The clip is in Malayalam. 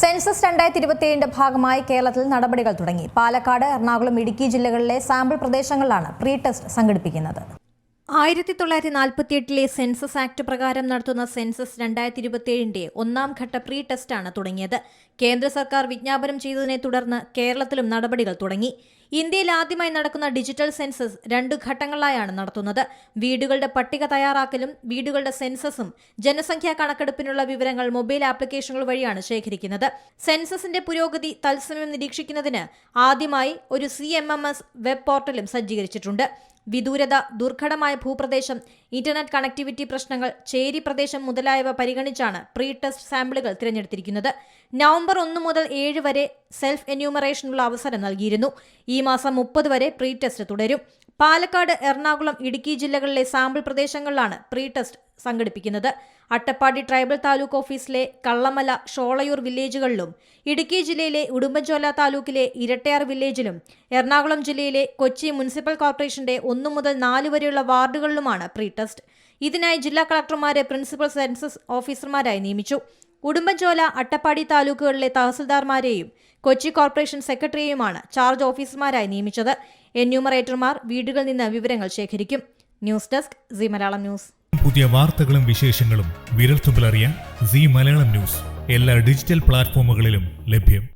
സെൻസസ് രണ്ടായിരത്തി ഇരുപത്തിയേഴിന്റെ ഭാഗമായി കേരളത്തിൽ നടപടികൾ തുടങ്ങി. പാലക്കാട് എറണാകുളം ഇടുക്കി ജില്ലകളിലെ സാമ്പിൾ പ്രദേശങ്ങളിലാണ് പ്രീ ടെസ്റ്റ് സംഘടിപ്പിക്കുന്നത്. ആയിരത്തി തൊള്ളായിരത്തി നാൽപ്പത്തിയെട്ടിലെ സെൻസസ് ആക്ട് പ്രകാരം നടത്തുന്ന സെൻസസ് രണ്ടായിരത്തി ഇരുപത്തിയേഴിന്റെ ഒന്നാം ഘട്ട പ്രീ ടെസ്റ്റാണ് തുടങ്ങിയത്. കേന്ദ്ര സർക്കാർ വിജ്ഞാപനം ചെയ്തതിനെ തുടർന്ന് കേരളത്തിലും നടപടികൾ തുടങ്ങി. ഇന്ത്യയിൽ ആദ്യമായി നടക്കുന്ന ഡിജിറ്റൽ സെൻസസ് രണ്ട് ഘട്ടങ്ങളിലായാണ് നടത്തുന്നത്. വീടുകളുടെ പട്ടിക തയ്യാറാക്കലും വീടുകളുടെ സെൻസസും ജനസംഖ്യാ കണക്കെടുപ്പിനുള്ള വിവരങ്ങൾ മൊബൈൽ ആപ്ലിക്കേഷനുകൾ വഴിയാണ് ശേഖരിക്കുന്നത്. സെൻസസിന്റെ പുരോഗതി തത്സമയം നിരീക്ഷിക്കുന്നതിന് ആദ്യമായി ഒരു സി വെബ് പോർട്ടലും സജ്ജീകരിച്ചിട്ടുണ്ട്. വിദൂരത ദുർഘടമായ ഭൂപ്രദേശം ഇന്റർനെറ്റ് കണക്ടിവിറ്റി പ്രശ്നങ്ങൾ ചേരി പ്രദേശം മുതലായവ പരിഗണിച്ചാണ് പ്രീ ടെസ്റ്റ് സാമ്പിളുകൾ തിരഞ്ഞെടുത്തിരിക്കുന്നത്. നവംബർ ഒന്ന് മുതൽ ഏഴ് വരെ സെൽഫ് എന്യൂമറേഷനുള്ള അവസരം നൽകിയിരുന്നു. ഈ മാസം മുപ്പത് വരെ പ്രീ ടെസ്റ്റ് തുടരും. പാലക്കാട് എറണാകുളം ഇടുക്കി ജില്ലകളിലെ സാമ്പിൾ പ്രദേശങ്ങളിലാണ് പ്രീ ടെസ്റ്റ് സംഘടിപ്പിക്കുന്നത്. അട്ടപ്പാടി ട്രൈബൽ താലൂക്ക് ഓഫീസിലെ കള്ളമല ഷോളയൂർ വില്ലേജുകളിലും ഇടുക്കി ജില്ലയിലെ ഉടുമ്പൻചോല താലൂക്കിലെ ഇരട്ടയാർ വില്ലേജിലും എറണാകുളം ജില്ലയിലെ കൊച്ചി മുനിസിപ്പൽ കോർപ്പറേഷന്റെ ഒന്നു മുതൽ നാല് വരെയുള്ള വാർഡുകളിലുമാണ് പ്രീ ടെസ്റ്റ് ഇതിനായി ജില്ലാ കളക്ടർമാരെ പ്രിൻസിപ്പൽ സെൻസസ് ഓഫീസർമാരായി നിയമിച്ചു. ഉടുമ്പൻചോല അട്ടപ്പാടി താലൂക്കുകളിലെ തഹസിൽദാർമാരെയും കൊച്ചി കോർപ്പറേഷൻ സെക്രട്ടറിയെയുമാണ് ചാർജ് ഓഫീസർമാരായി നിയമിച്ചത്. എന്യൂമറേറ്റർമാർ വീടുകളിൽ നിന്ന് വിവരങ്ങൾ ശേഖരിക്കും. News desk C Malayalam news. പുതിയ വാർത്തകളും വിശേഷങ്ങളും വിരൽത്തുമ്പിലറിയാൻ സി മലയാളം ന്യൂസ്. എല്ലാ ഡിജിറ്റൽ പ്ലാറ്റ്ഫോമുകളിലും ലഭ്യം.